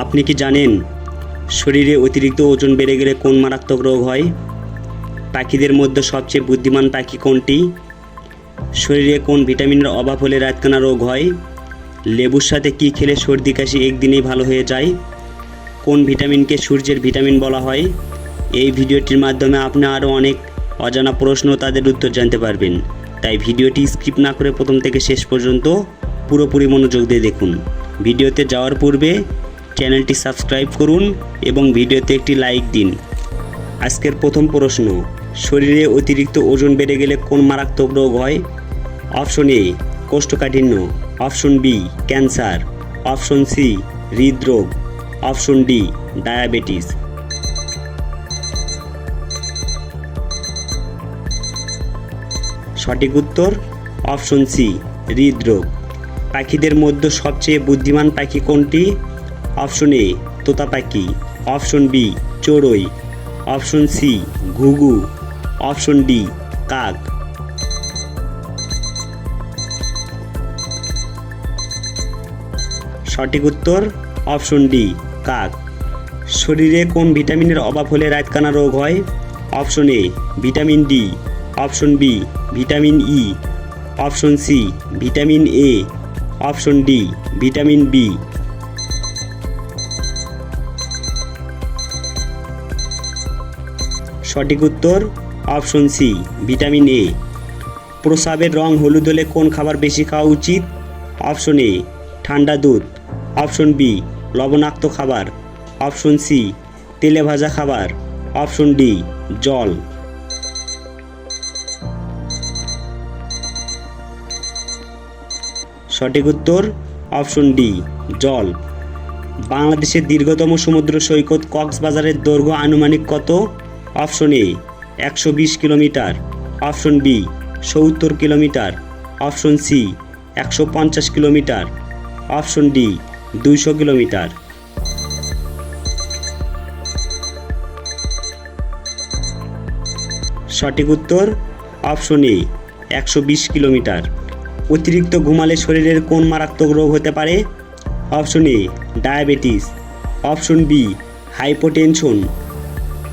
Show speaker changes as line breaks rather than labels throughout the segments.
আপনি কি জানেন শরীরে অতিরিক্ত ওজন বেড়ে গেলে কোন মারাত্মক রোগ হয়? পাখিদের মধ্যে সবচেয়ে বুদ্ধিমান পাখি কোনটি? শরীরে কোন ভিটামিনের অভাব হলে রাতকানা রোগ হয়? লেবুর সাথে কি খেলে সর্দি কাশি একদিনেই ভালো হয়ে যায়? কোন ভিটামিনকে সূর্যের ভিটামিন বলা হয়? এই ভিডিওটির মাধ্যমে আপনি আরও অনেক অজানা প্রশ্ন তাদের উত্তর জানতে পারবেন। তাই ভিডিওটি স্কিপ না করে প্রথম থেকে শেষ পর্যন্ত পুরোপুরি মনোযোগ দিয়ে দেখুন। ভিডিওতে যাওয়ার পূর্বে চ্যানেলটি সাবস্ক্রাইব করুন এবং ভিডিওতে একটি লাইক দিন। আজকের প্রথম প্রশ্ন, শরীরে অতিরিক্ত ওজন বেড়ে গেলে কোন মারাত্মক রোগ হয়? অপশন এ, কোষ্ঠকাঠিন্য। Option B, cancer. Option C, হৃদরোগ। Option D, diabetes. সঠিক উত্তর, অপশন সি, হৃদরোগ। পাখিদের মধ্যে সবচেয়ে বুদ্ধিমান পাখি কোনটি? অপশন এ তোতা পাখি অপশন বি চড়ুই, অপশন সি ঘুঘু, অপশন ডি কাক। সঠিক উত্তর অপশন ডি কাক। শরীরে কোন ভিটামিনের অভাব হলে রাতকানা রোগ হয়? Option A vitamin D, option B vitamin E, option C vitamin A, option D vitamin B. সঠিক উত্তর? Option C, vitamin A. প্রস্রাবের রং হলুদ হলে কোন খাবার বেশি খাওয়া উচিত? অপশন এ, ঠান্ডা দুধ। অপশন বি, লবণাক্ত খাবার। অপশন সি, তেলে ভাজা খাবার। অপশন ডি, জল। সঠিক উত্তর? অপশন ডি, জল। বাংলাদেশের দীর্ঘতম সমুদ্র সৈকত কক্সবাজারের দৈর্ঘ্য আনুমানিক কত? অপশন এ, একশো বিশ কিলোমিটার। অপশন বি, সত্তর কিলোমিটার। অপশন সি, একশো পঞ্চাশ কিলোমিটার। অপশন ডি, দুইশো কিলোমিটার। সঠিক উত্তর, অপশন এ, একশো বিশ কিলোমিটার। অতিরিক্ত ঘুমালে শরীরের কোন মারাত্মক রোগ হতে পারে? Option A, diabetes. Option B, hypotension.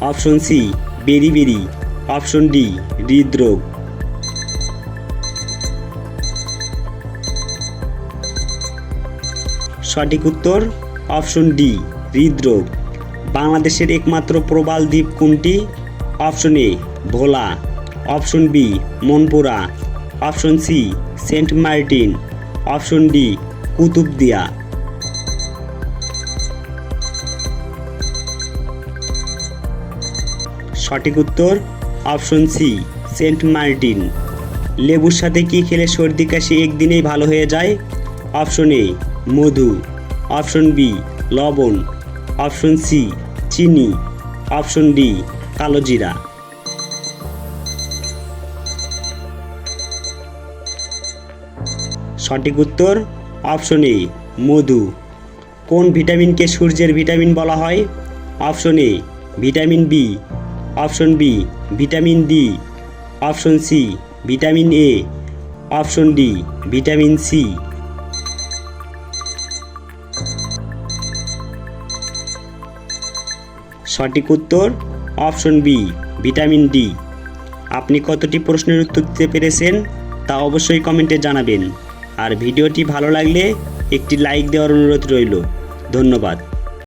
Option C, beriberi. Option D, হৃদরোগ। সঠিক উত্তর, অপশন ডি, হৃদরোগ। বাংলাদেশের একমাত্র প্রবাল দ্বীপ কোনটি? Option A, Bhola. Option B, Monpura. Option C, Saint Martin. Option D, Kutubdia. সঠিক উত্তর? Option C, Saint Martin. লেবুর সাথে কি খেলে সর্দি কাশি একদিনেই ভালো হয়ে যায়? অপশন এ, মধু। অপশন বি, লবণ। অপশন সি, চিনি। অপশন ডি, কালো জিরা। সঠিক উত্তর? অপশন এ, মধু। কোন ভিটামিনকে সূর্যের ভিটামিন বলা হয়? Option A, vitamin B option B, vitamin D. Option C, vitamin A. Option D, vitamin C. সঠিক উত্তর, অপশন বি, ভিটামিন ডি। আপনি কতটি প্রশ্নের উত্তর দিতে পেরেছেন তা অবশ্যই কমেন্টে জানাবেন। আর ভিডিওটি ভালো লাগলে একটি লাইক দেওয়ার অনুরোধ রইল। ধন্যবাদ।